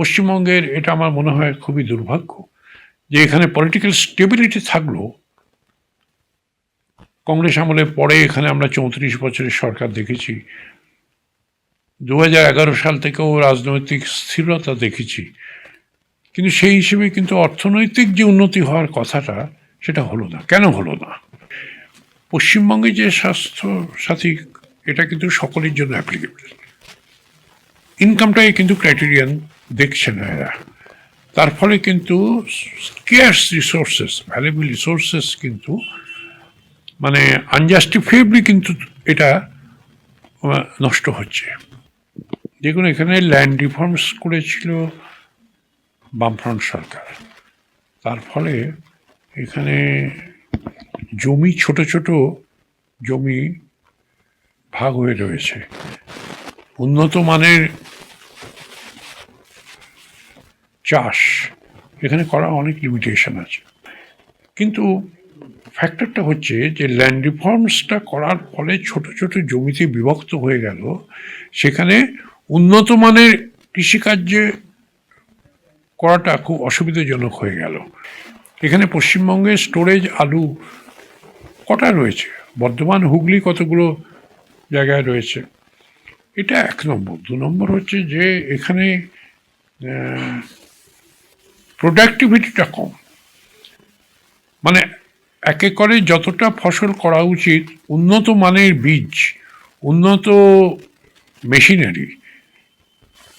পশ্চিমবঙ্গের এটা আমার মনে হয় খুবই দুর্ভাগ্য যে এখানে পলিটিক্যাল স্টেবিলিটি থাকলেও কংগ্রেস আমলে পরে এখানে আমরা চৌত্রিশ বছরের সরকার দেখেছি। দু সাল থেকেও রাজনৈতিক স্থিরতা দেখেছি। কিন্তু সেই হিসেবে কিন্তু অর্থনৈতিক যে উন্নতি হওয়ার কথাটা সেটা হলো না। কেন হলো না? পশ্চিমবঙ্গে যে স্বাস্থ্য সাথী, এটা কিন্তু সকলের জন্য অ্যাপ্লিকেবল ইনকামটাই কিন্তু ক্রাইটেরিয়ান দেখছে না এরা তার ফলে কিন্তু স্কেয়ার্স রিসোর্সেস ভ্যালুয়েবল রিসোর্সেস কিন্তু মানে আনজাস্টিফিয়েবলি কিন্তু এটা নষ্ট হচ্ছে। দেখুন, এখানে ল্যান্ড রিফর্মস করেছিল বামফ্রন্ট সরকার। তার ফলে এখানে জমি, ছোট ছোট জমি ভাগ হয়ে রয়েছে। উন্নত মানের চাষ, এখানে করা অনেক লিমিটেশন আছে। কিন্তু ফ্যাক্টরটা হচ্ছে যে ল্যান্ড রিফর্মসটা করার ফলে ছোট ছোট জমিতে বিভক্ত হয়ে গেল। সেখানে উন্নত মানের কৃষিকার্যে করাটা খুব অসুবিধাজনক হয়ে গেল। এখানে পশ্চিমবঙ্গে স্টোরেজ আলু কটা রয়েছে? বর্ধমান, হুগলি কতগুলো জায়গায় রয়েছে? এটা এক নম্বর। দু নম্বর হচ্ছে যে এখানে প্রোডাক্টিভিটিটা কম। মানে এক একরে যতটা ফসল করা উচিত, উন্নত মানের বীজ, উন্নত মেশিনারি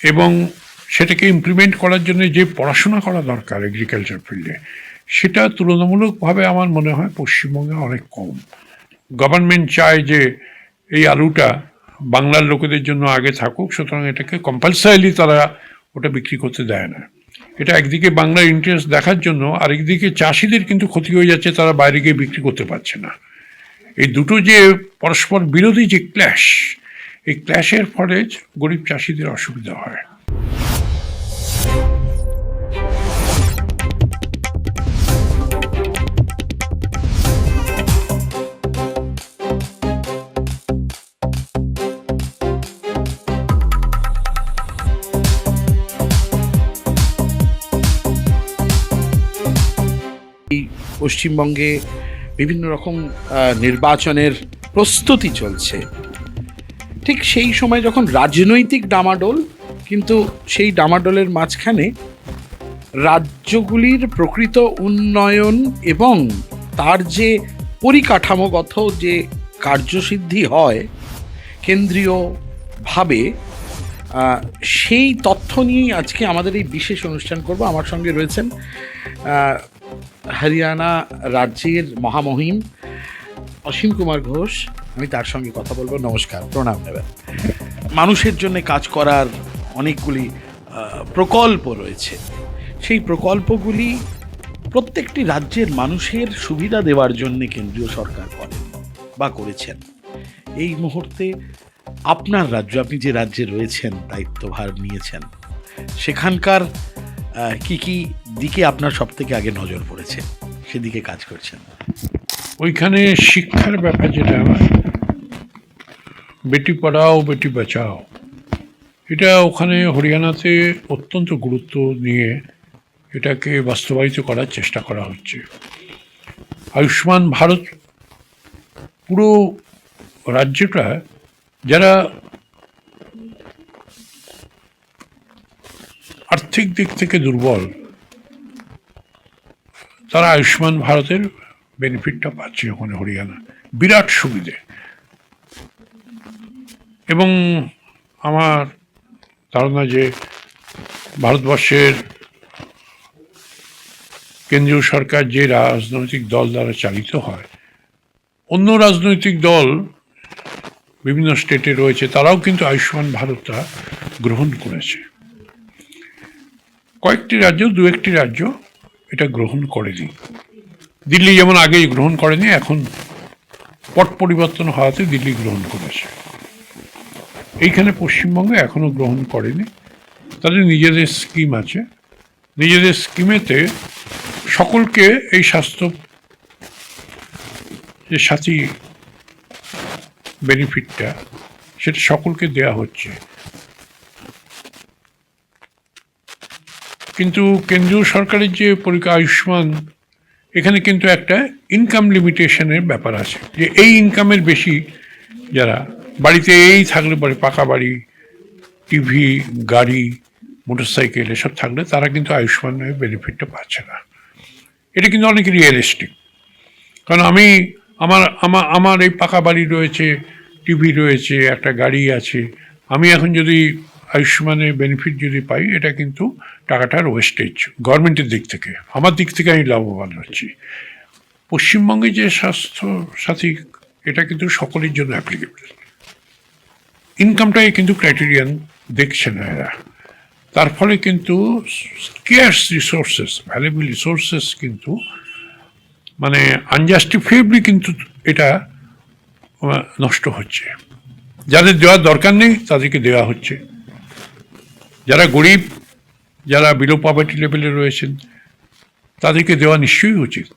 এবং সেটাকে ইমপ্লিমেন্ট করার জন্য যে পড়াশোনা করা দরকার এগ্রিকালচার ফিল্ডে সেটা তুলনামূলকভাবে আমার মনে হয় পশ্চিমবঙ্গে অনেক কম। গভর্নমেন্ট চায় যে এই আলুটা বাংলার লোকেদের জন্য আগে থাকুক, সুতরাং এটাকে কম্পালসারিলি তারা ওটা বিক্রি করতে দেয় না। এটা একদিকে বাংলার ইন্টারেস্ট দেখার জন্য, আরেকদিকে চাষিদের কিন্তু ক্ষতি হয়ে যাচ্ছে, তারা বাইরে গিয়ে বিক্রি করতে পারছে না। এই দুটো যে পরস্পর বিরোধী যে ক্ল্যাশ এই ক্ল্যাশের ফলে গরিব চাষিদের অসুবিধা হয়। পশ্চিমবঙ্গে বিভিন্ন রকম নির্বাচনের প্রস্তুতি চলছে। ঠিক সেই সময় যখন রাজনৈতিক ডামাডোল, কিন্তু সেই ডামাডোলের মাঝখানে রাজ্যগুলির প্রকৃত উন্নয়ন এবং তার যে পরিকাঠামোগত যে কার্যসিদ্ধি হয়, কেন্দ্রীয়ভাবে সেই তথ্য নিয়েই আজকে আমাদের এই বিশেষ অনুষ্ঠান করব। আমার সঙ্গে রয়েছেন হরিয়ানা রাজ্যের মহামহিম অসীম কুমার ঘোষ, আমি তার সঙ্গে কথা বলব। নমস্কার, প্রণাম নেবেন। মানুষের জন্য কাজ করার অনেকগুলি প্রকল্প রয়েছে। সেই প্রকল্পগুলি প্রত্যেকটি রাজ্যের মানুষের সুবিধা দেওয়ার জন্য কেন্দ্রীয় সরকার করেন বা করেছেন। এই মুহূর্তে আপনার রাজ্য, আপনি যে রাজ্যে রয়েছেন, দায়িত্বভার নিয়েছেন, সেখানকার কি কি দিকে আপনার সব থেকে আগে নজর পড়েছে, সেদিকে কাজ করছেন। ওইখানে শিক্ষার ব্যাপার যেটা আমার বেটি পড়াও, বেটি বাঁচাও, এটা ওখানে হরিয়ানাতে অত্যন্ত গুরুত্ব নিয়ে এটাকে বাস্তবায়িত করার চেষ্টা করা হচ্ছে। আয়ুষ্মান ভারত পুরো রাজ্যটা যারা আর্থিক দিক থেকে দুর্বল তারা আয়ুষ্মান ভারতের বেনিফিটটা পাচ্ছে ওখানে হরিয়ানা। বিরাট সুবিধে। এবং আমার ধারণা যে ভারতবর্ষের কেন্দ্রীয় সরকার যে রাজনৈতিক দল দ্বারা চালিত হয়, অন্য রাজনৈতিক দল বিভিন্ন স্টেটে রয়েছে, তারাও কিন্তু আয়ুষ্মান ভারতটা গ্রহণ করেছে। কয়েকটি রাজ্য দু একটি রাজ্য এটা গ্রহণ করেনি। দিল্লি যেমন আগেই গ্রহণ করেনি, এখন পট পরিবর্তন হওয়াতে দিল্লি গ্রহণ করেছে। এইখানে পশ্চিমবঙ্গে এখনও গ্রহণ করেনি। তাদের নিজেদের স্কিম আছে। নিজেদের স্কিমেতে সকলকে এই স্বাস্থ্য যে সাথী বেনিফিটটা সেটা সকলকে দেয়া হচ্ছে। কিন্তু কেন্দ্রীয় সরকারের যে পরীক্ষা আয়ুষ্মান, এখানে কিন্তু একটা ইনকাম লিমিটেশনের ব্যাপার আছে। যে এই ইনকামের বেশি যারা, বাড়িতে এই থাকলে পরে পাকা বাড়ি, টিভি, গাড়ি, মোটরসাইকেল এসব থাকলে তারা কিন্তু আয়ুষ্মানের বেনিফিটটা পাচ্ছে না। এটা কিন্তু অনেক রিয়েলিস্টিক কারণ আমি, আমার আমার আমার এই পাকা বাড়ি রয়েছে, টিভি রয়েছে, একটা গাড়ি আছে, আমি এখন যদি আয়ুষ্মানের বেনিফিট যদি পাই, এটা কিন্তু টাকাটার ওয়েস্টেজ গভর্নমেন্টের দিক থেকে, আমার দিক থেকে আমি লাভবান হচ্ছি। পশ্চিমবঙ্গে যে স্বাস্থ্য সাথী, এটা কিন্তু সকলের জন্য অ্যাপ্লিকেবল ইনকামটাই কিন্তু ক্রাইটেরিয়ান দেখছে না এরা। তার ফলে কিন্তু স্কেয়ার্স রিসোর্সেস ভ্যালুবল রিসোর্সেস কিন্তু মানে আনজাস্টিফাইবলি কিন্তু এটা নষ্ট হচ্ছে। যাদের দেওয়ার দরকার নেই, তাদেরকে দেওয়া হচ্ছে। যারা গরিব যারা বিলো পভার্টি লেভেলে রয়েছেন, তাদেরকে দেওয়া নিশ্চয়ই উচিত।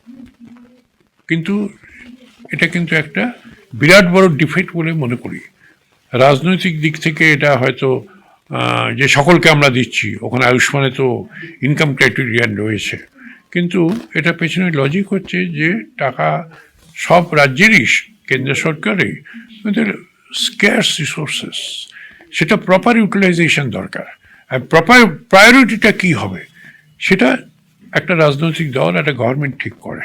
কিন্তু এটা কিন্তু একটা বিরাট বড় ডিফেক্ট বলে মনে করি। রাজনৈতিক দিক থেকে এটা হয়তো যে সকলকে আমরা দিচ্ছি, ওখানে আয়ুষ্মানে তো ইনকাম ক্রাইটেরিয়ান রয়েছে। কিন্তু এটা পেছনে লজিক হচ্ছে যে টাকা সব রাজ্যেরই, কেন্দ্র সরকারে স্ক্যার্স রিসোর্সেস সেটা প্রপার ইউটিলাইজেশন দরকার। প্রায়োরিটিটা কী হবে? সেটা একটা রাজনৈতিক দল, একটা গভর্নমেন্ট ঠিক করে।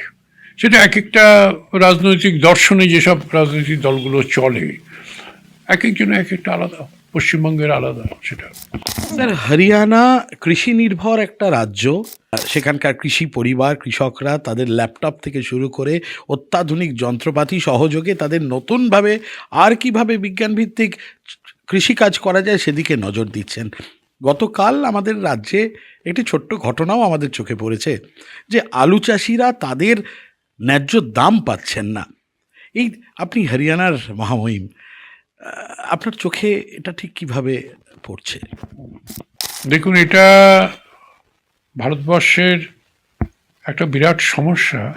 সেটা এক একটা রাজনৈতিক দর্শনে যেসব রাজনৈতিক দলগুলো চলে এক একজন এক একটা আলাদা, পশ্চিমবঙ্গের আলাদা সেটা। স্যার, হরিয়ানা কৃষি নির্ভর একটা রাজ্য। সেখানকার কৃষি পরিবার, কৃষকরা তাদের ল্যাপটপ থেকে শুরু করে অত্যাধুনিক যন্ত্রপাতি সহযোগে তাদের নতুনভাবে আর কীভাবে বিজ্ঞানভিত্তিক কৃষিকাজ করা যায় সেদিকে নজর দিচ্ছেন। গতকাল আমাদের রাজ্যে একটি ছোট্ট ঘটনাও আমাদের চোখে পড়েছে যে আলু চাষিরা তাদের ন্যায্য দাম পাচ্ছেন না। এই আপনি হরিয়ানার মহামহিম আপনার চোখে এটা ঠিক কীভাবে পড়ছে? দেখুন, এটা ভারতবর্ষের একটা বিরাট সমস্যা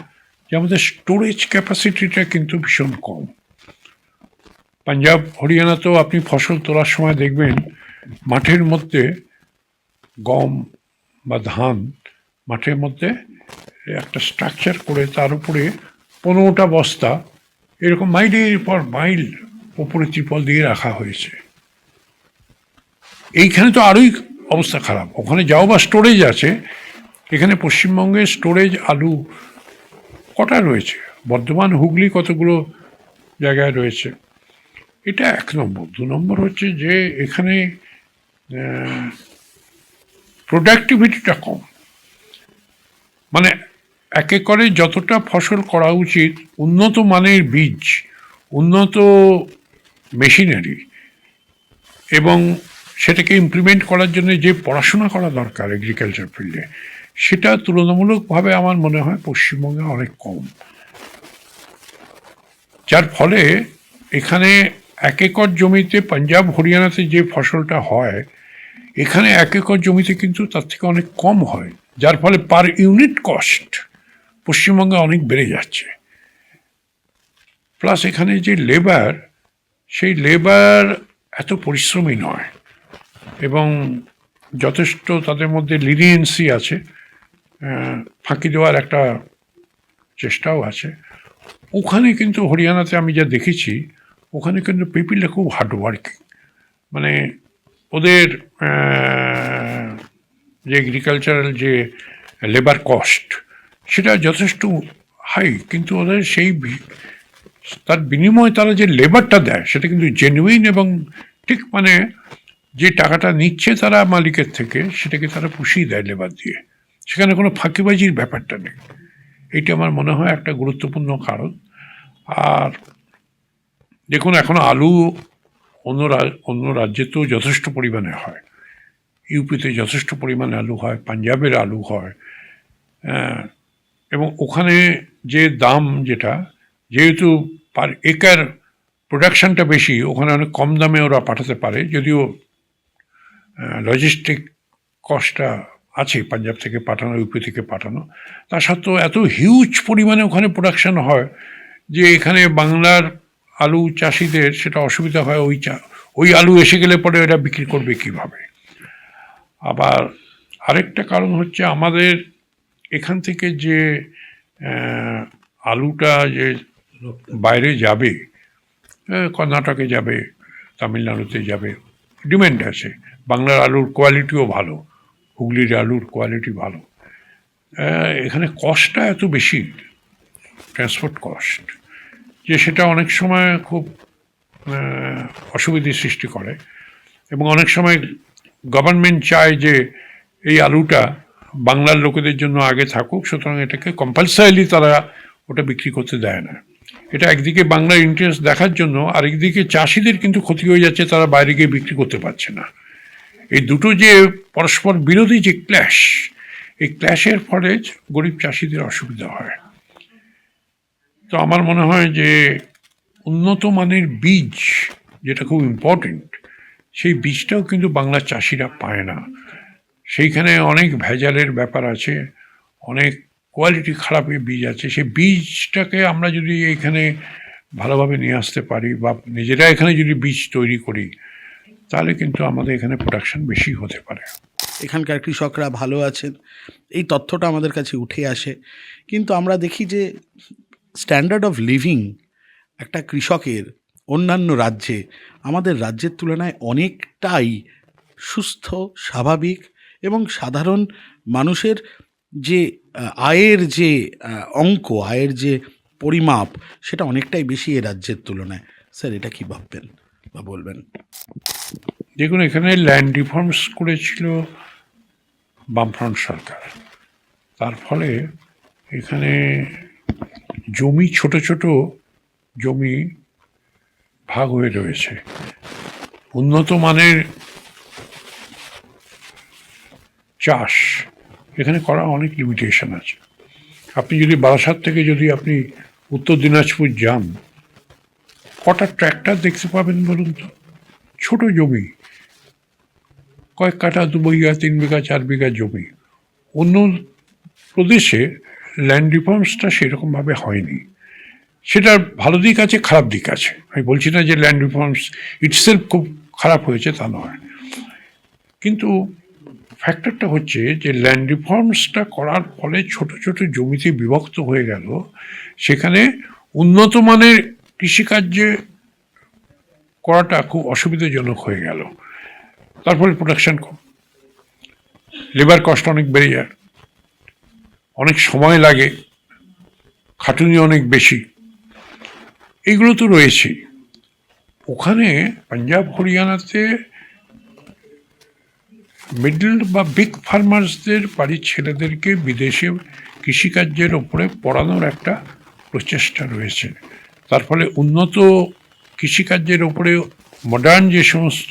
যে আমাদের স্টোরেজ ক্যাপাসিটিটা কিন্তু ভীষণ কম। পাঞ্জাব, হরিয়ানাতেও আপনি ফসল তোলার সময় দেখবেন মাঠের মধ্যে গম বা ধান মাঠের মধ্যে একটা স্ট্রাকচার করে তার উপরে পনেরোটা বস্তা, এরকম মাইলের পর মাইল উপরে ত্রিপল দিয়ে রাখা হয়েছে। এইখানে তো আরোই অবস্থা খারাপ। ওখানে যাও বা স্টোরেজ আছে, এখানে পশ্চিমবঙ্গে স্টোরেজ আলু কটা রয়েছে? বর্ধমান, হুগলি কতগুলো জায়গায় রয়েছে? এটা এক নম্বর। দু নম্বর হচ্ছে যে এখানে প্রোডাক্টিভিটিটা কম। মানে এক একরে যতটা ফসল করা উচিত, উন্নত মানের বীজ, উন্নত মেশিনারি এবং সেটাকে ইমপ্লিমেন্ট করার জন্য যে পড়াশোনা করা দরকার এগ্রিকালচার ফিল্ডে সেটা তুলনামূলকভাবে আমার মনে হয় পশ্চিমবঙ্গে অনেক কম। যার ফলে এখানে এক একর জমিতে পাঞ্জাব, হরিয়ানাতে যে ফসলটা হয়, এখানে এক একর জমিতে কিন্তু তার থেকে অনেক কম হয়। যার ফলে পার ইউনিট কস্ট পশ্চিমবঙ্গে অনেক বেড়ে যাচ্ছে। প্লাস এখানে যে লেবার সেই লেবার এত পরিশ্রমী নয়। এবং যথেষ্ট তাদের মধ্যে লিনিয়েন্সি আছে। ফাঁকি দেওয়ার একটা চেষ্টাও আছে। ওখানে কিন্তু হরিয়ানাতে আমি যা দেখেছি ওখানে কিন্তু পিপিলটা খুব হার্ড ওয়ার্কিং মানে ওদের যে এগ্রিকালচারাল যে লেবার কস্ট সেটা যথেষ্ট হাই কিন্তু ওদের সেই তার বিনিময়ে তারা যে লেবারটা দেয়, সেটা কিন্তু জেনুইন এবং ঠিক মানে যে টাকাটা নিচ্ছে তারা মালিকের থেকে, সেটাকে তারা পুষিয়ে দেয় লেবার দিয়ে। সেখানে কোনো ফাঁকিবাজির ব্যাপারটা নেই। এইটা আমার মনে হয় একটা গুরুত্বপূর্ণ কারণ। আর দেখুন এখন আলু অন্য অন্য রাজ্যেতেও যথেষ্ট পরিমাণে হয়। ইউপিতে যথেষ্ট পরিমাণে আলু হয় পাঞ্জাবের আলু হয় আহ, এবং ওখানে যে দাম যেটা যেহেতু পার একর প্রোডাকশানটা বেশি ওখানে অনেক কম দামে ওরা পাঠাতে পারে যদিও লজিস্টিক কস্টটা আছে পাঞ্জাব থেকে পাঠানো ইউপি থেকে পাঠানো। তা সত্ত্বেও এত হিউজ পরিমাণে ওখানে প্রোডাকশান হয় যে এখানে বাংলার আলু চাষিদের সেটা অসুবিধা হয় ওই চা, ওই আলু এসে গেলে পরে ওরা বিক্রি করবে কীভাবে? আবার আরেকটা কারণ হচ্ছে আমাদের এখান থেকে যে আলুটা যে বাইরে যাবে কর্ণাটকে যাবে, তামিলনাড়ুতে যাবে, ডিমান্ড আছে। বাংলার আলুর কোয়ালিটিও ভালো, হুগলির আলুর কোয়ালিটি ভালো। এখানে কস্টটা এত বেশি, ট্রান্সপোর্ট কস্ট। যে সেটা অনেক সময় খুব অসুবিধার সৃষ্টি করে এবং অনেক সময় গভর্নমেন্ট চায় যে এই আলুটা বাংলার লোকেদের জন্য আগে থাকুক, সুতরাং এটাকে কম্পালসারিলি তারা ওটা বিক্রি করতে দেয় না। এটা একদিকে বাংলার ইন্টারেস্ট দেখার জন্য, আরেকদিকে চাষিদের কিন্তু ক্ষতি হয়ে যাচ্ছে, তারা বাইরে গিয়ে বিক্রি করতে পারছে না। এই দুটো যে পরস্পর বিরোধী যে ক্ল্যাশ এই ক্ল্যাশের ফলে গরিব চাষিদের অসুবিধা হয়। তো আমার মনে হয় যে উন্নত মানের বীজ যেটা খুব ইম্পর্টেন্ট সেই বীজটাও কিন্তু বাংলার চাষিরা পায় না। সেইখানে অনেক ভেজালের ব্যাপার আছে, অনেক কোয়ালিটি খারাপের বীজ আছে। সেই বীজটাকে আমরা যদি এইখানে ভালোভাবে নিয়ে আসতে পারি বা নিজেরা এখানে যদি বীজ তৈরি করি, তাহলে কিন্তু আমাদের এখানে প্রোডাকশন বেশি হতে পারে। এখানকার কৃষকরা ভালো আছেন, এই তথ্যটা আমাদের কাছে উঠে আসে। কিন্তু আমরা দেখি যে স্ট্যান্ডার্ড অফ লিভিং একটা কৃষকের অন্যান্য রাজ্যে, আমাদের রাজ্যের তুলনায় অনেকটাই সুস্থ, স্বাভাবিক এবং সাধারণ মানুষের যে আয়ের যে অঙ্ক, আয়ের যে পরিমাপ, সেটা অনেকটাই বেশি এ রাজ্যের তুলনায়। স্যার, এটা কি ভাববেন বা বলবেন? দেখুন, এখানে ল্যান্ড রিফর্মস করেছিল বামফ্রন্ট সরকার। তার ফলে এখানে জমি ছোট ছোট জমি ভাগ হয়ে রয়েছে। উন্নত মানের চাষ। এখানে করা অনেক লিমিটেশন আছে। আপনি যদি বারাসাত থেকে যদি আপনি উত্তর দিনাজপুর যান, কটা ট্র্যাক্টর দেখতে পাবেন বলুন তো? ছোট জমি, কয়েক কাঠা, দু বিঘা তিন বিঘা, চার বিঘা জমি। অন্য প্রদেশে ল্যান্ড রিফর্মসটা সেরকমভাবে হয়নি। সেটার ভালো দিক আছে, খারাপ দিক আছে। আমি বলছি না যে ল্যান্ড রিফর্মস ইটসেলফ খুব খারাপ হয়েছে, তা নয়। কিন্তু ফ্যাক্টরটা হচ্ছে যে ল্যান্ড রিফর্মসটা করার ফলে ছোট ছোট জমিতে বিভক্ত হয়ে গেল। সেখানে উন্নত মানের কৃষিকার্যে করাটা খুব অসুবিধাজনক হয়ে গেল। তারপরে প্রোডাকশন কম। লেবার কস্ট অনেক বেড়ে যায়। অনেক সময় লাগে, খাটুনি অনেক বেশি। এইগুলো তো রয়েছেই ওখানে পাঞ্জাব, হরিয়ানাতে মিডল বা বিগ ফার্মার্সদের বাড়ির ছেলেদেরকে বিদেশে কৃষিকার্যের ওপরে পড়ানোর একটা প্রচেষ্টা রয়েছে। তার ফলে উন্নত কৃষিকার্যের ওপরে মডার্ন যে সমস্ত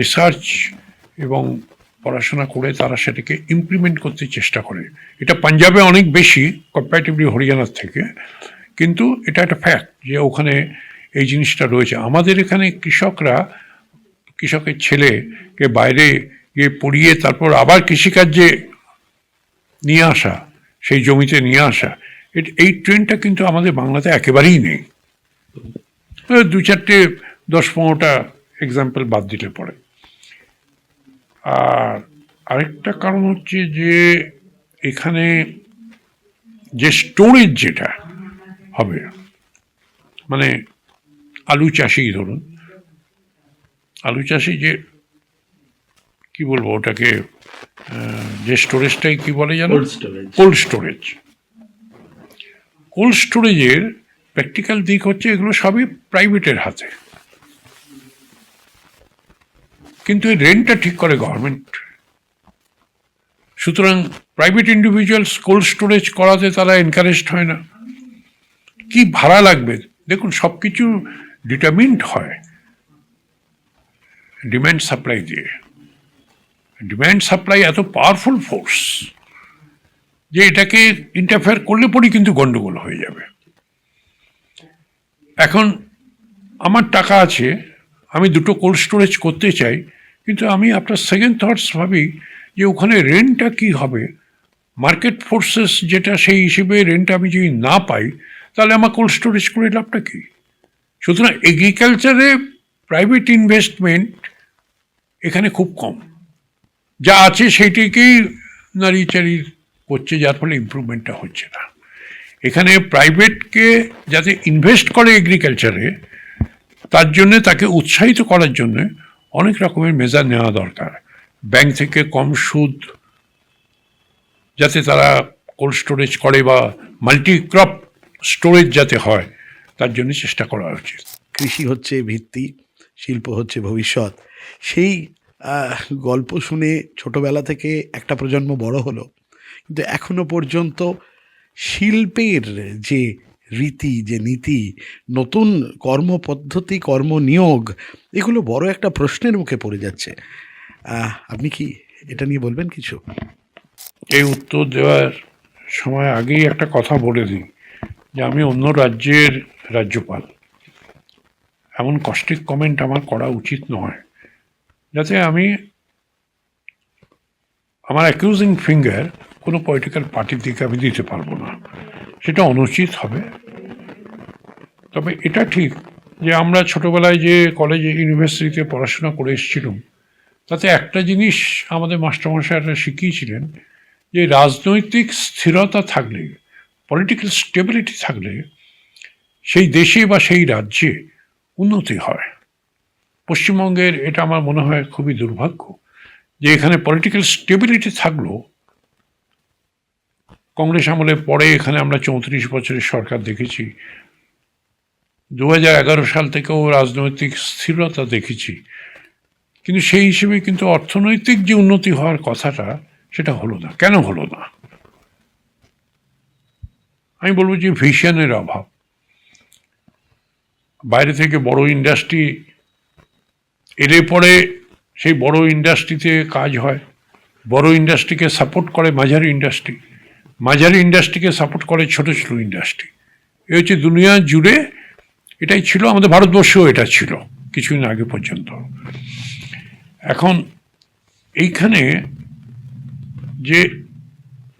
রিসার্চ এবং পড়াশোনা করে তারা সেটাকে ইমপ্লিমেন্ট করতে চেষ্টা করে। এটা পাঞ্জাবে অনেক বেশি কম্পারেটিভলি হরিয়ানার থেকে। কিন্তু এটা একটা ফ্যাক্ট যে ওখানে এই জিনিসটা রয়েছে। আমাদের এখানে কৃষকরা, কৃষকের ছেলেকে বাইরে গিয়ে পড়িয়ে তারপর আবার কৃষিকার্যে নিয়ে আসা, সেই জমিতে নিয়ে আসা এই ট্রেনটা কিন্তু আমাদের বাংলাতে একেবারেই নেই। দু চারটে দশ পনেরোটা এক্সাম্পল বাদ দিলে পড়ে আর আরেকটা কারণ হচ্ছে যে এখানে যে স্টোরেজ যেটা হবে মানে আলু চাষি ধরুন আলু চাষি যে কি বলব ওটাকে যে স্টোরেজটাই কি বলে জানো? কোল্ড স্টোরেজ কোল্ড স্টোরেজের প্র্যাকটিক্যাল দিক হচ্ছে এগুলো সবই প্রাইভেটের হাতে। কিন্তু এই রেন্টটা ঠিক করে গভর্নমেন্ট সুতরাং প্রাইভেট ইন্ডিভিজুয়ালস কোল্ড স্টোরেজ করাতে তারা এনকারেজড হয় না। কি ভাড়া লাগবে? দেখুন সব কিছু ডিটারমিন্ড হয়। ডিম্যান্ড সাপ্লাই দিয়ে। ডিম্যান্ড সাপ্লাই এত পাওয়ারফুল ফোর্স যে এটাকে ইন্টারফেয়ার করলে পরই কিন্তু গন্ডগোল হয়ে যাবে। এখন আমার টাকা আছে আমি দুটো কোল্ড স্টোরেজ করতে চাই, কিন্তু আমি আপনার সেকেন্ড থটস ভাবি যে ওখানে রেন্টটা কি হবে? মার্কেট ফোর্সেস যেটা সেই হিসেবে রেন্ট আমি যদি না পাই, তাহলে আমার কোল্ড স্টোরেজ করে লাভটা কি? সুতরাং এগ্রিকালচারে প্রাইভেট ইনভেস্টমেন্ট এখানে খুব কম। যা আছে সেইটিকেই নারী চারি করছে, যার ফলে ইম্প্রুভমেন্টটা হচ্ছে না। এখানে প্রাইভেটকে যাতে ইনভেস্ট করে এগ্রিকালচারে তার জন্যে তাকে উৎসাহিত করার জন্য অনেক রকমের মেজার নেওয়া দরকার। ব্যাংক থেকে কম সুদ, যাতে তারা কোল্ড স্টোরেজ করে বা মাল্টি ক্রপ স্টোরেজ যাতে হয়, তার জন্য চেষ্টা করা উচিত। কৃষি হচ্ছে ভিত্তি, শিল্প হচ্ছে ভবিষ্যৎ। সেই গল্প শুনে ছোটবেলা থেকে একটা প্রজন্ম বড় হলো। কিন্তু এখনও পর্যন্ত শিল্পের যে রীতি, যে নীতি, নতুন কর্মপদ্ধতি, কর্মনিয়োগ, এগুলো বড় একটা প্রশ্নের মুখে পড়ে যাচ্ছে। আপনি কি এটা নিয়ে বলবেন কিছু? এই উত্তর দেওয়ার সময় আগেই একটা কথা বলে দিই, যে আমি অন্য রাজ্যের রাজ্যপাল। এমন কষ্টিক কমেন্ট আমার করা উচিত নয়, যাতে আমি আমার অ্যাকিউজিং ফিঙ্গার কোনো পলিটিক্যাল পার্টির দিকে আমি দিতে পারব না। সেটা অনুচিত হবে। তবে এটা ঠিক যে আমরা ছোটবেলায় যে কলেজে ইউনিভার্সিটিতে পড়াশোনা করে এসেছিলাম, তাতে একটা জিনিস আমাদের মাস্টারমশাইরা শিখিয়েছিলেন যে রাজনৈতিক স্থিরতা থাকলে পলিটিক্যাল স্টেবিলিটি থাকলে সেই দেশে বা সেই রাজ্যে উন্নতি হয়। পশ্চিমবঙ্গের এটা আমার মনে হয় খুবই দুর্ভাগ্য যে এখানে পলিটিক্যাল স্টেবিলিটি থাকলেও কংগ্রেস আমলে পরে এখানে আমরা চৌত্রিশ বছরের সরকার দেখেছি দু হাজার এগারো সাল থেকেও রাজনৈতিক স্থিরতা দেখেছি। কিন্তু সেই হিসেবে কিন্তু অর্থনৈতিক যে উন্নতি হওয়ার কথাটা, সেটা হলো না। কেন হলো না? আমি বলব যে ভিশনের অভাব। বাইরে থেকে বড় ইন্ডাস্ট্রি এলে পরে সেই বড় ইন্ডাস্ট্রিতে কাজ হয়। বড় ইন্ডাস্ট্রিকে সাপোর্ট করে মাঝারি ইন্ডাস্ট্রি। মাঝারি ইন্ডাস্ট্রিকে সাপোর্ট করে ছোট ছোট ইন্ডাস্ট্রি। এ হচ্ছে দুনিয়া জুড়ে এটাই ছিল, আমাদের ভারতবর্ষেও এটা ছিল, কিছুদিন আগে পর্যন্ত। এখন এইখানে যে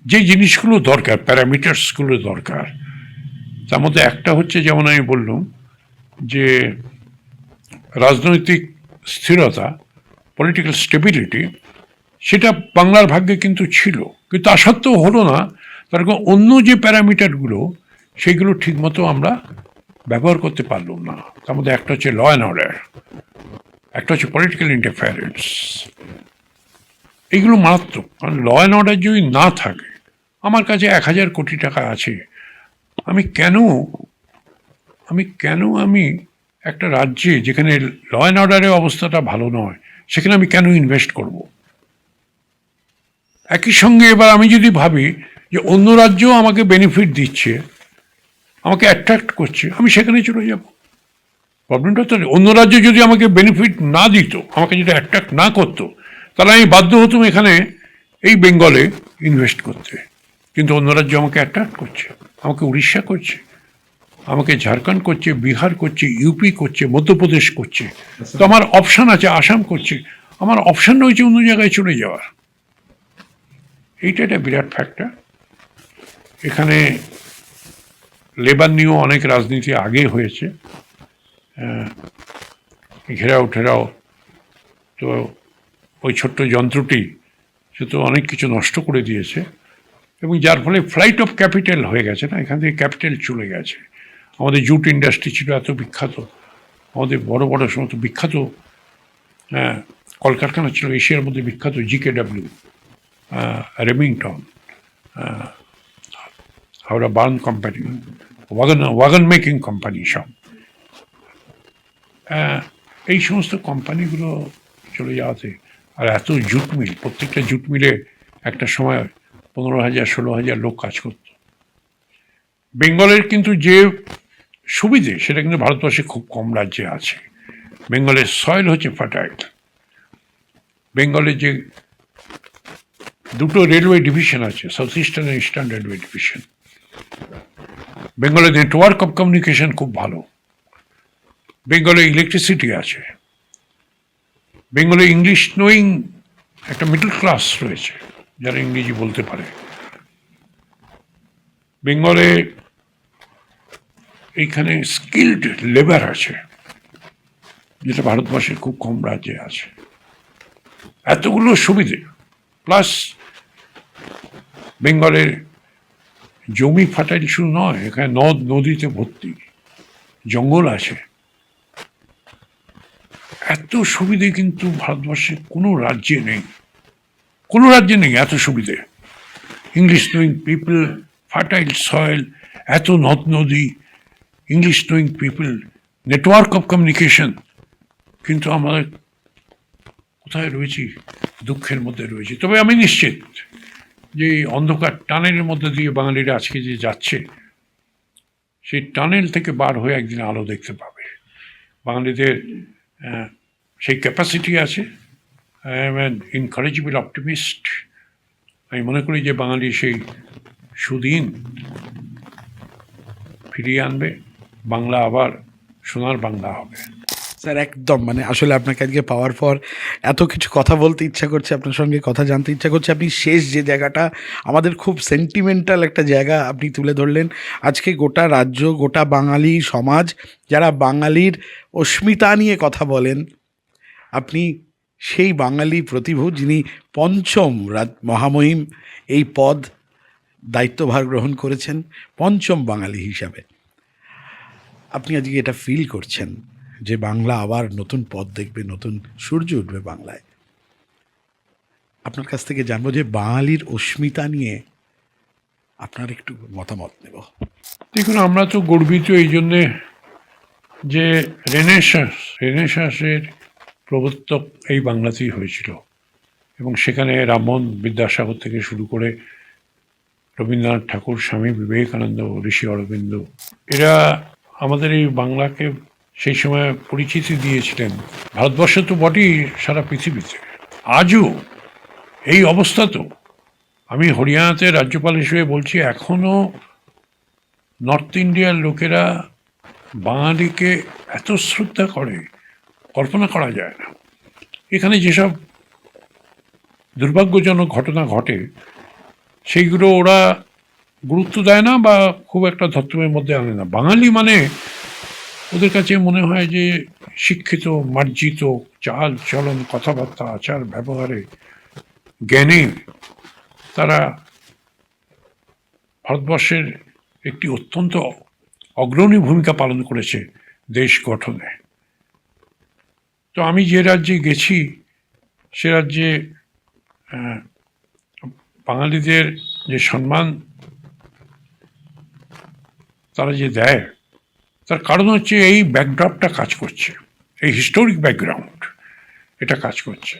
যে জিনিসগুলো দরকার, প্যারামিটার্সগুলো দরকার, তার মধ্যে একটা হচ্ছে যেমন আমি বললাম, যে রাজনৈতিক স্থিরতা পলিটিক্যাল স্টেবিলিটি সেটা বাংলার ভাগ্যে কিন্তু ছিল। কিন্তু তা সত্ত্বেও হলো না, তার অন্য যে প্যারামিটারগুলো, সেইগুলো ঠিকমতো আমরা ব্যবহার করতে পারলুম না। তার মধ্যে একটা হচ্ছে ল অ্যান্ড অর্ডার একটা হচ্ছে পলিটিক্যাল ইন্টারফারেন্স এগুলো মারাত্মক, কারণ ল অ্যান্ড অর্ডার যদি না থাকে, আমার কাছে এক হাজার কোটি টাকা আছে। আমি কেন আমি কেন আমি একটা রাজ্যে যেখানে ল অ্যান্ড অর্ডারের অবস্থাটা ভালো নয়, সেখানে আমি কেন ইনভেস্ট করব? একই সঙ্গে এবার আমি যদি ভাবি যে অন্য রাজ্য আমাকে বেনিফিট দিচ্ছে আমাকে অ্যাট্রাক্ট করছে, আমি সেখানে চলে যাব। প্রবলেমটা তো অন্য রাজ্যে যদি আমাকে বেনিফিট না দিত, আমাকে যদি অ্যাট্রাক্ট না করতো, তাহলে আমি বাধ্য হতাম এখানে এই বেঙ্গলে ইনভেস্ট করতে। কিন্তু অন্য রাজ্য আমাকে অ্যাট্রাক্ট করছে, আমাকে উড়িষ্যা করছে, আমাকে ঝাড়খণ্ড করছে, বিহার করছে ইউপি করছে, মধ্যপ্রদেশ করছে। তো আমার অপশান আছে, আসাম করছে। আমার অপশান রয়েছে অন্য জায়গায় চলে যাওয়ার। এইটা একটা বিরাট ফ্যাক্টর এখানে লেবার নিয়েও অনেক রাজনীতি আগে হয়েছে। ঘেরাও ঠেরাও তো ওই ছোট্ট যন্ত্রটি সে তো অনেক কিছু নষ্ট করে দিয়েছে এবং যার ফলে ফ্লাইট অফ ক্যাপিটাল হয়ে গেছে না এখান থেকে ক্যাপিটাল চলে গেছে। আমাদের জুট ইন্ডাস্ট্রি ছিল এত বিখ্যাত আমাদের বড় বড় সমস্ত বিখ্যাত আহ, কলকারখানা ছিল এশিয়ার মধ্যে বিখ্যাত G K W Remington Howrah Burn company wagon wagon making company সব এই সমস্ত কোম্পানিগুলো চলে যাওয়াতে আর এত জুট মিল, প্রত্যেকটা জুট মিলে একটা সময় পনেরো হাজার, ষোলো হাজার লোক কাজ করত। বেঙ্গলের কিন্তু যে সুবিধে, সেটা কিন্তু ভারতবর্ষে খুব কম রাজ্যে আছে। বেঙ্গলের সয়েল হচ্ছে ফার্টাইল বেঙ্গলের যে দুটো রেলওয়ে ডিভিশন আছে south eastern eastern railway division বেঙ্গলের নেটওয়ার্ক অফ কমিউনিকেশন খুব ভালো। বেঙ্গলে ইলেকট্রিসিটি আছে। বেঙ্গলে ইংলিশ নোয়িং একটা মিডল ক্লাস রয়েছে, যারা ইংরেজি বলতে পারে। বেঙ্গলে এইখানে স্কিল্ড লেবার আছে, যেটা ভারতবর্ষের খুব কম রাজ্যে আছে। এতগুলো সুবিধে প্লাস বেঙ্গলের জমি ফাটাইল শুধু নয়, এখানে নদ, নদীতে ভর্তি, জঙ্গল আছে। এত সুবিধে কিন্তু ভারতবর্ষে কোনো রাজ্যে নেই। কোনো রাজ্যে নেই এত সুবিধে। English knowing people fertile soil এত নদ, নদী English knowing people network of communication কিন্তু আমরা কোথায় রয়েছি? দুঃখের মধ্যে রয়েছি। তবে আমি নিশ্চিত যে অন্ধকার টানেলের মধ্যে দিয়ে বাঙালিরা আজকে যে যাচ্ছে, সেই টানেল থেকে বার হয়ে একদিন আলো দেখতে পাবে। বাঙালিদের সেই ক্যাপাসিটি আছে। I am an incorrigible optimist আমি মনে করি যে বাঙালি সেই সুদিন ফিরিয়ে আনবে। বাংলা আবার সোনার বাংলা হবে। স্যার, একদম মানে আসলে আপনাকে আজকে পাওয়ার পর এত কিছু কথা বলতে ইচ্ছা করছে, আপনার সঙ্গে কথা জানতে ইচ্ছা করছে। আপনি শেষ যে জায়গাটা, আমাদের খুব সেন্টিমেন্টাল একটা জায়গা আপনি তুলে ধরলেন। আজকে গোটা রাজ্য, গোটা বাঙালি সমাজ, যারা বাঙালির অস্মিতা নিয়ে কথা বলেন, আপনি সেই বাঙালি প্রতিভু যিনি পঞ্চম মহামহিম এই পদ দায়িত্বভার গ্রহণ করেছেন, পঞ্চম বাঙালি হিসাবে। আপনি আজকে এটা ফিল করছেন। যে বাংলা আবার নতুন পথ দেখবে, নতুন সূর্য উঠবে বাংলায়। আপনার কাছ থেকে জানব যে বাঙালির অস্মিতা নিয়ে আপনার একটু মতামত নেব। দেখুন, আমরা তো গর্বিত এই জন্যে যে রেনেসাস রেনেসাসের প্রবর্তক এই বাংলাতেই হয়েছিল এবং সেখানে রামমোহন বিদ্যাসাগর থেকে শুরু করে রবীন্দ্রনাথ ঠাকুর, স্বামী বিবেকানন্দ, ঋষি অরবিন্দ, এরা আমাদের এই বাংলাকে সেই সময় পরিচিতি দিয়েছিলেন। ভারতবর্ষে তো বটেই সারা পৃথিবীতে। আজও এই অবস্থা তো। আমি হরিয়ানাতে রাজ্যপাল হিসেবে বলছি এখনও নর্থ ইন্ডিয়ার লোকেরা বাঙালিকে এত শ্রদ্ধা করে, কল্পনা করা যায় না। এখানে যেসব দুর্ভাগ্যজনক ঘটনা ঘটে, সেইগুলো ওরা গুরুত্ব দেয় না বা খুব একটা ধর্তমের মধ্যে আনে না। বাঙালি মানে ওদের কাছে মনে হয় যে শিক্ষিত, মার্জিত, চাল চলন, কথাবার্তা, আচার ব্যবহারে জ্ঞানে, তারা ভারতবর্ষের একটি অত্যন্ত অগ্রণী ভূমিকা পালন করেছে দেশ গঠনে। তো আমি যে রাজ্যে গেছি, সে রাজ্যে বাঙালিদের যে সম্মান, তারা যে দেয় তার কারণ হচ্ছে এই ব্যাকড্রপটা কাজ করছে। এই হিস্টোরিক ব্যাকগ্রাউন্ড এটা কাজ করছে।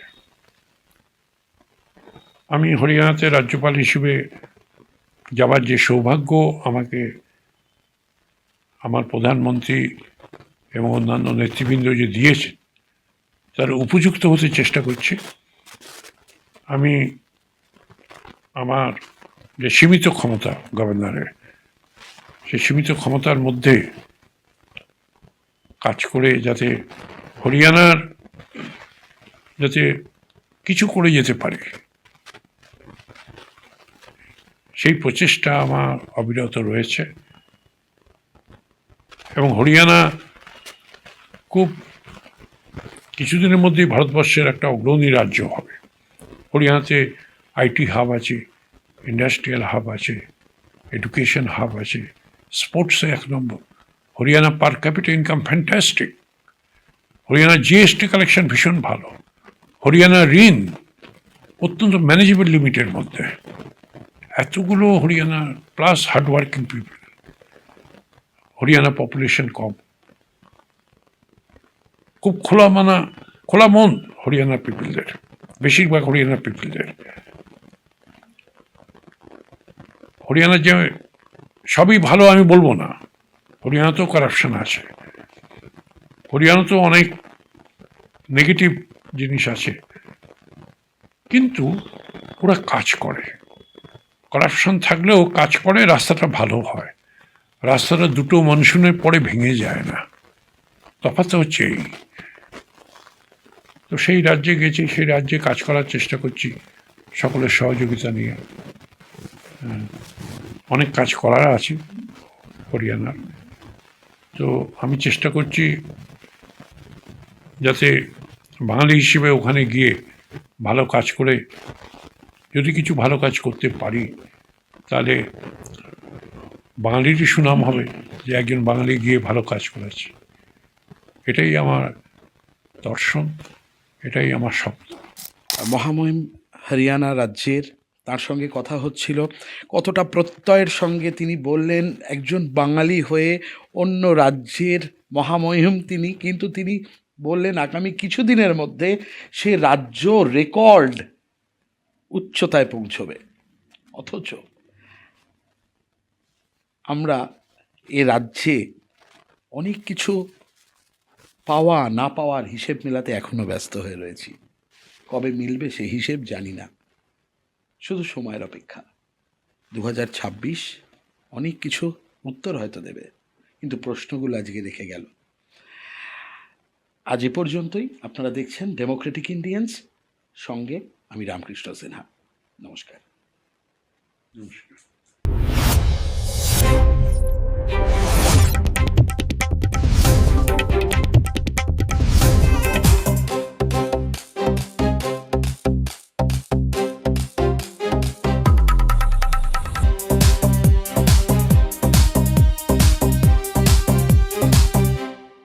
আমি হরিয়ানাতে রাজ্যপাল হিসেবে যাবার যে সৌভাগ্য আমাকে আমার প্রধানমন্ত্রী এবং অন্যান্য নেতৃবৃন্দ যে দিয়েছেন তার উপযুক্ত হতে চেষ্টা করছি। আমি আমার যে সীমিত ক্ষমতা, গভর্নরের, সেই সীমিত ক্ষমতার মধ্যে কাজ করে যাতে হরিয়ানার যাতে কিছু করে যেতে পারে। সেই প্রচেষ্টা আমার অবিরত রয়েছে। এবং হরিয়ানা খুব কিছুদিনের মধ্যেই ভারতবর্ষের একটা অগ্রণী রাজ্য হবে। হরিয়ানাতে আইটি হাব আছে, ইন্ডাস্ট্রিয়াল হাব আছে, এডুকেশন হাব আছে, স্পোর্টসে এক নম্বর। Haryana per capita income fantastic. Haryana GST collection ভীষণ ভালো। হরিয়ানা ঋণ অত্যন্ত ম্যানেজেবল লিমিটের মধ্যে। এতগুলো Haryana plus hardworking people. Haryana population কম। খুব খোলা মানা, খোলা মন হরিয়ানা পিপলদের, বেশিরভাগ হরিয়ানা পিপলদের। হরিয়ানার যে সবই ভালো আমি বলব না। হরিয়ানাতেও কারাপশন আছে। হরিয়ানাতেও অনেক নেগেটিভ জিনিস আছে। কিন্তু ওরা কাজ করে। কারাপশন থাকলেও কাজ করে রাস্তাটা ভালো হয়। রাস্তাটা দুটো মনসুনের পরে ভেঙে যায় না। তফাৎ হচ্ছে এই তো সেই রাজ্যে গেছি সেই রাজ্যে কাজ করার চেষ্টা করছি সকলের সহযোগিতা নিয়ে। হ্যাঁ, অনেক কাজ করার আছে হরিয়ানার। তো আমি চেষ্টা করছি যাতে বাঙালি হিসেবে ওখানে গিয়ে ভালো কাজ করে, যদি কিছু ভালো কাজ করতে পারি, তাহলে বাঙালিরই সুনাম হবে যে একজন বাঙালি গিয়ে ভালো কাজ করেছে। এটাই আমার দর্শন, এটাই আমার স্বপ্ন। মহামহিম, হরিয়ানা রাজ্যের তার সঙ্গে কথা হচ্ছিল। কতটা প্রত্যয়ের সঙ্গে তিনি বললেন, একজন বাঙালি হয়ে অন্য রাজ্যের মহামহিম তিনি। কিন্তু তিনি বললেন, আগামী কিছুদিনের মধ্যে সে রাজ্য রেকর্ড উচ্চতায় পৌঁছবে। অথচ আমরা এ রাজ্যে অনেক কিছু পাওয়া না পাওয়ার হিসেব মেলাতে এখনও ব্যস্ত হয়ে রয়েছি। কবে মিলবে সে হিসেব জানি না। শুধু সময়ের অপেক্ষা। দু হাজার ছাব্বিশ অনেক কিছু উত্তর হয়তো দেবে, কিন্তু প্রশ্নগুলো আজকে রেখে গেল। আজ এ পর্যন্তই। আপনারা দেখছেন ডেমোক্রেটিক ইন্ডিয়ান্স সঙ্গে আমি রামকৃষ্ণ সিনহা। নমস্কার। নমস্কার।